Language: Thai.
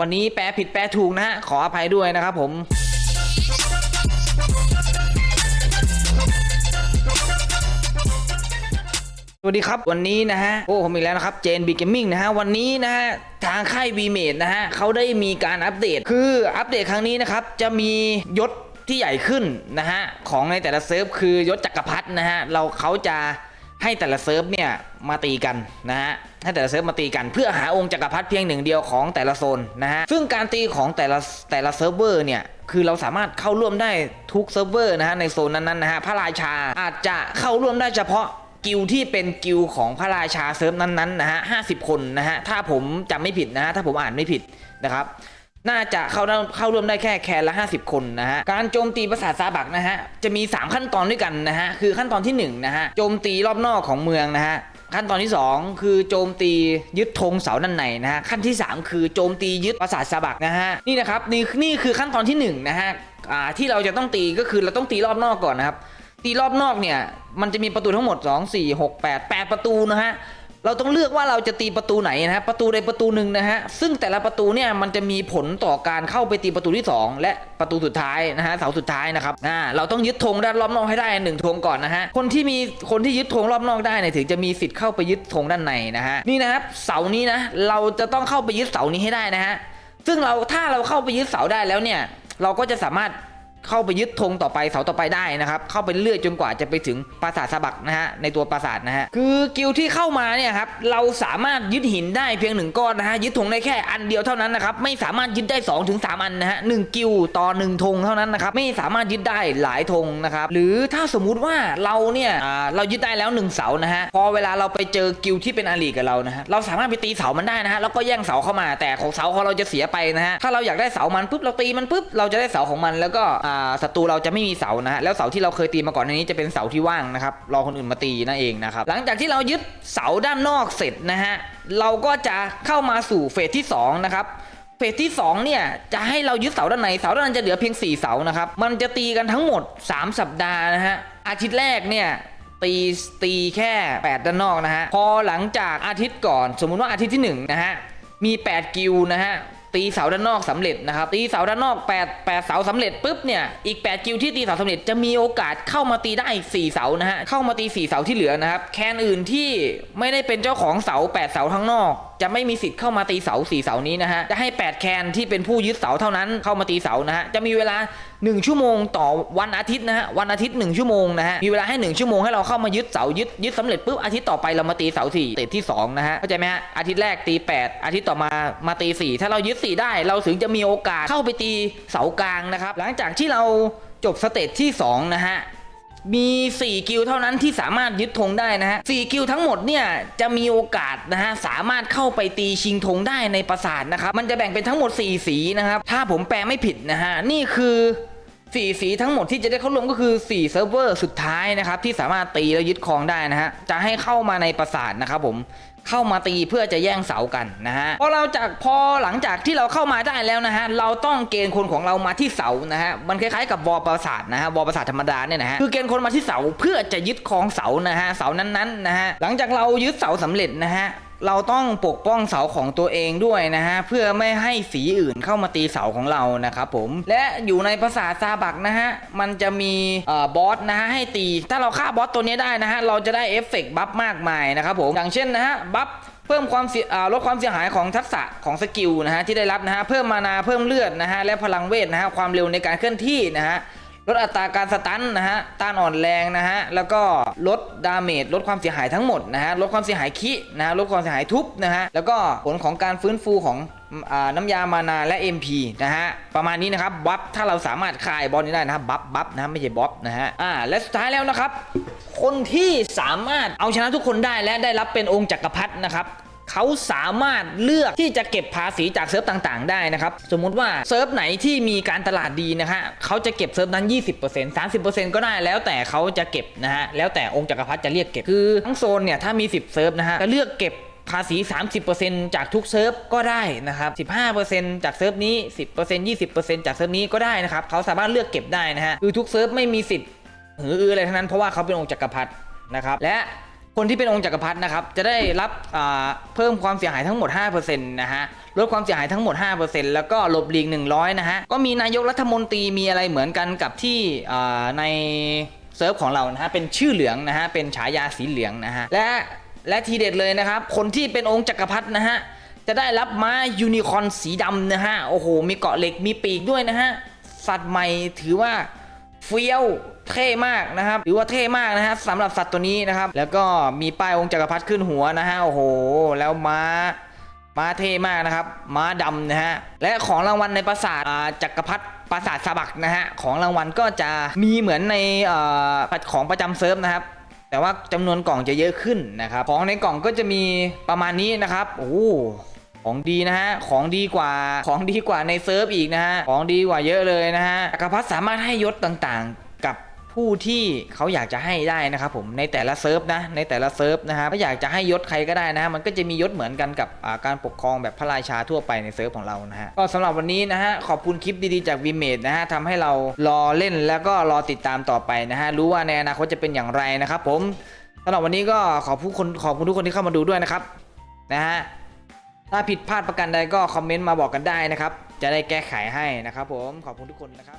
วันนี้แปลผิดแปลถูกนะฮะ ขออภัยด้วยนะครับผม สวัสดีครับวันนี้นะฮะ โอ้ผมอีกแล้วนะครับ เจนบีเกมมิ่งนะฮะ วันนี้นะฮะทางค่าย v m a d e นะฮะเขาได้มีการอัปเดต คืออัปเดตครั้งนี้นะครับ จะมียศที่ใหญ่ขึ้นนะฮะ ของในแต่ละเซิร์ฟคือยศจักรพรรดินะฮะ เราเขาจะ ให้แต่ละเซิร์ฟเนี่ยมาตีกันนะฮะให้แต่ละเซิร์ฟมาตีกัน เพื่อหาองค์จักรพรรดิเพียงหนึ่งเดียวของแต่ละโซนนะฮะซึ่งการตีของแต่ละแต่ละเซิร์ฟเวอร์เนี่ยคือเราสามารถเข้าร่วมได้ทุกเซิร์ฟเวอร์นะฮะในโซนนั้นๆนะฮะพระราชาอาจจะเข้าร่วมได้เฉพาะกิลที่เป็นกิลของพระราชาเซิร์ฟนั้นๆนะฮะห้าสิบคนนะฮะถ้าผมจำไม่ผิดนะฮะถ้าผมอ่านไม่ผิดนะครับ น่าจะเข้าเข้าร่วมได้แค่แคนละ 50 คนนะฮะ การโจมตีปราสาทซาบักนะฮะ จะมี 3 ขั้นตอนด้วยกันนะฮะ คือขั้นตอนที่1นะฮะ โจมตีรอบนอกของเมืองนะฮะ ขั้นตอนที่ 2 คือโจมตียึดธงเสาด้านในนะฮะ ขั้นที่ 3 คือโจมตียึดปราสาทซาบักนะฮะ นี่นะครับนี่นี่คือขั้นตอนที่1นะฮะ อ่า ที่เราจะต้องตีก็คือเราต้องตีรอบนอกก่อนนะครับ ตีรอบนอกเนี่ย มันจะมีประตูทั้งหมด 2 4 6 8 8 ประตูนะฮะ เราต้องเลือกว่าเราจะตีประตูไหนนะฮะประตูใดประตูหนึ่งนะฮะซึ่งแต่ละประตูเนี่ยมันจะมีผลต่อการเข้าไปตีประตูที่ 2 และประตูสุดท้ายนะฮะเสาสุดท้ายนะครับอ่าเราต้องยึดธงด้านรอบนอกให้ได้หนึ่งธงก่อนนะฮะคนที่มีคนที่ยึดธงรอบนอกได้เนี่ยถึงจะมีสิทธิ์เข้าไปยึดธงด้านในนะฮะนี่นะครับเสานี้นะเราจะต้องเข้าไปยึดเสานี้ให้ได้นะฮะซึ่งเราถ้าเราเข้าไปยึดเสาได้แล้วเนี่ยเราก็จะสามารถ เข้าไปยึดธงต่อไปเสาต่อไปได้นะครับ เข้าไปเรื่อยจนกว่าจะไปถึงปราสาทสะบักนะฮะในตัวปราสาทนะฮะคือกิลด์ที่เข้ามาเนี่ยครับเราสามารถยึดหินได้เพียงหนึ่งก้อนนะฮะยึดธงได้แค่อันเดียวเท่านั้นนะครับไม่สามารถยึดได้2อถึงสอันนะฮะหนึ่งกิลด์ต่อหนึ่งธงเท่านั้นนะครับไม่สามารถยึดได้หลายธงนะครับหรือถ้าสมมุติว่าเราเนี่ยเรายึดได้แล้วหนึ่งเสานะฮะพอเวลาเราไปเจอกิลด์ที่เป็นอาลีกับเรานะฮะเราสามารถไปตีเสามันได้นะฮะแล้วก็แย่งเสาเข้ามาแต่ของเสาของเราจะเสียไปนะฮะถ้าเราอยากได้เสามันปุ๊บเราตีมันปุ๊บเราจะได้เสาของมันแล้วก็อ่าศัตรูเราจะไม่มีเสานะฮะแล้วเสาที่เราเคยตีมาก่อนในนี้จะเป็นเสาที่ว่างนะครับรอคนอื่นมาตีนั่นเองนะครับหลังจากที่เรายึดเสาด้านนอกเสร็จนะฮะเราก็จะเข้ามาสู่เฟสที่สองนะครับเฟสที่สองเนี่ยจะให้เรายึดเสาด้านในเสาด้านในจะเหลือเพียง 4 เสานะครับมันจะตีกันทั้งหมด 3 สัปดาห์นะฮะอาทิตย์แรกเนี่ยตีตีแค่ 8 ด้านนอกนะฮะพอหลังจากอาทิตย์ก่อน สมมุติว่าอาทิตย์ที่1นะฮะมี 8 กิลนะฮะ ตีเสาด้านนอกสำเร็จนะครับตีเสาด้านนอก8 8เสาสำเร็จปุ๊บเนี่ยอีก 8 กิวที่ตีเสาสำเร็จจะมีโอกาสเข้ามาตีได้อีก4เสานะฮะเข้ามาตี 4 เสาที่เหลือนะครับแคนอื่นที่ไม่ได้เป็นเจ้าของเสา 8 เสาทั้งนอก จะไม่มีสิทธิ์เข้ามาตีเสา4เสานี้นะฮะ จะให้ 8 แคนที่เป็นผู้ยึดเสาเท่านั้นเข้ามาตีเสานะฮะ จะมีเวลา 1 ชั่วโมงต่อวันอาทิตย์นะฮะ วันอาทิตย์ 1 ชั่วโมงนะฮะ มีเวลาให้ 1 ชั่วโมงให้เราเข้ามายึดเสายึดยึดสำเร็จปุ๊บอาทิตย์ต่อไปเรามาตีเสาสี่เตะที่2นะฮะ เข้าใจไหมฮะ อาทิตย์แรกตี 8 อาทิตย์ต่อมามาตี 4 ถ้าเรายึด 4 ได้ เราถึงจะมีโอกาสเข้าไปตีเสากลางนะครับ หลังจากที่เราจบสเตจที่2นะฮะ มี 4 กิลเท่านั้นที่สามารถยึดธงได้นะฮะ4กิลทั้งหมดเนี่ยจะมีโอกาสนะฮะสามารถเข้าไปตีชิงธงได้ในปราสาทนะครับมันจะแบ่งเป็นทั้งหมด 4 สีนะครับถ้าผมแปลไม่ผิดนะฮะนี่คือ 4สีทั้งหมดที่จะได้เข้าร่วมก็คือ4เซิร์ฟเวอร์สุดท้ายนะครับที่สามารถตีแล้วยึดครองได้นะฮะจะให้เข้ามาในปราสาทนะครับผมเข้ามาตีเพื่อจะแย่งเสากันนะฮะพอเราจากพอหลังจากที่เราเข้ามาได้แล้วนะฮะเราต้องเกณฑ์คนของเรามาที่เสานะฮะมันคล้ายๆกับวอลปราสาทนะฮะวอลปราสาทธรรมดาเนี่ยนะฮะคือเกณฑ์คนมาที่เสาเพื่อจะยึดครองเสานะฮะเสานั้นๆนะฮะหลังจากเรายึดเสาสำเร็จนะฮะ เราต้องปกป้องเสาของตัวเองด้วยนะฮะเพื่อไม่ให้สีอื่นเข้ามาตีเสาของเรานะครับผมและอยู่ในปราสาซาบักนะฮะมันจะมีอบอสนะฮะให้ตี ถ้าเราฆ่าบอสตัวนี้ได้นะฮะเราจะได้เอฟเฟกต์บัฟมากมายนะครับผมอย่างเช่นนะฮะบัฟเพิ่มความเสียลดความเสียหายของทักษะของสกิลนะฮะที่ได้รับนะฮะเพิ่มมานาเพิ่มเลือดนะฮะและพลังเวทนะฮะความเร็วในการเคลื่อนที่นะฮะ ลดอัตราการสตันนะฮะต้านอ่อนแรงนะฮะแล้วก็ลดดาเมจลดความเสียหายทั้งหมดนะฮะลดความเสียหายคินะฮะลดความเสียหายทุบนะฮะแล้วก็ผลของการฟื้นฟูของอน้ำยามานาและ MP นะฮะประมาณนี้นะครับบัฟถ้าเราสามารถคายบอลนี้ได้นะครับบัฟบัฟนะฮะไม่ใช่บ๊อบนะฮะอ่าและสุดท้ายแล้วนะครับ คนที่สามารถเอาชนะทุกคนได้และได้รับเป็นองค์จักรพรรดินะครับ เขาสามารถเลือกที่จะเก็บภาษีจากเซิร์ฟต่างๆ ได้นะครับ สมมุติว่าเซิร์ฟไหนที่มีการตลาดดีนะฮะเขาจะเก็บเซิร์ฟนั้น 20% 30%ก็ได้แล้วแต่เขาจะเก็บนะฮะแล้วแต่องค์จักรพรรดิจะเรียกเก็บคือทั้งโซนเนี่ยถ้ามี 10 เซิร์ฟนะฮะจะเลือกเก็บภาษี 30%จากทุกเซิร์ฟก็ได้นะครับ 15%จากเซิร์ฟนี้ 10% 20%จากเซิร์ฟนี้ก็ได้นะครับเขาสามารถเลือกเก็บได้นะฮะคือทุกเซิร์ฟไม่มีสิทธิ์หืออืออะไรทั้งนั้นเพราะว่าเขาเป็นองค์จักรพรรดินะครับและ คนที่เป็นองค์จักรพรรดินะครับ จะได้รับเพิ่มความเสียหายทั้งหมด 5%นะฮะ ลดความเสียหายทั้งหมด 5%แล้วก็หลบหลีก100 นะฮะ ก็มีนายกรัฐมนตรีมีอะไรเหมือนกันกับที่ในเซิร์ฟของเรานะฮะ เป็นชื่อเหลืองนะฮะ เป็นฉายาสีเหลืองนะฮะ และและทีเด็ดเลยนะครับ คนที่เป็นองค์จักรพรรดินะฮะ จะได้รับม้ายูนิคอนสีดำนะฮะ โอ้โห มีเกาะเหล็ก มีปีกด้วยนะฮะ สัตว์ใหม่ถือว่า เฟี้ยวเท่มากนะครับถือว่าเท่มากนะฮะสำหรับสัตว์ตัวนี้นะครับ แล้วก็มีป้ายองค์จักรพรรดิขึ้นหัวนะฮะโอ้โห แล้วม้าม้าเท่มากนะครับ ม้าดำนะฮะ และของรางวัลในปราสาทจักรพรรดิปราสาทสะบักนะฮะ ของรางวัลก็จะมีเหมือนในอของประจำเซิร์ฟนะครับ แต่ว่าจำนวนกล่องจะเยอะขึ้นนะครับ ของในกล่องก็จะมีประมาณนี้นะครับ โอ้ ของดีนะฮะ ของดีกว่า ของดีกว่าในเซิร์ฟอีกนะฮะ ของดีกว่าเยอะเลยนะฮะจักรพรรดิสามารถให้ยศต่างๆ กับผู้ที่เขาอยากจะให้ได้นะครับผมในแต่ละเซิร์ฟนะในแต่ละเซิร์ฟนะครับถ้าอยากจะให้ยศใครก็ได้นะฮะมันก็จะมียศเหมือนกันกับการปกครองแบบพระราชาทั่วไปในเซิร์ฟของเรานะฮะก็สำหรับวันนี้นะฮะขอบคุณคลิปดีๆจากวีเมดนะฮะทำให้เรารอเล่นแล้วก็รอติดตามต่อไปนะฮะรู้ว่าในอนาคตจะเป็นอย่างไรนะครับผมสำหรับวันนี้ก็ขอบคุณคนขอบคุณทุกคนที่เข้ามาดูด้วยนะครับนะฮะ ถ้าผิดพลาดประการใดก็คอมเมนต์มาบอกกันได้นะครับ จะได้แก้ไขให้นะครับผม ขอบคุณทุกคนนะครับ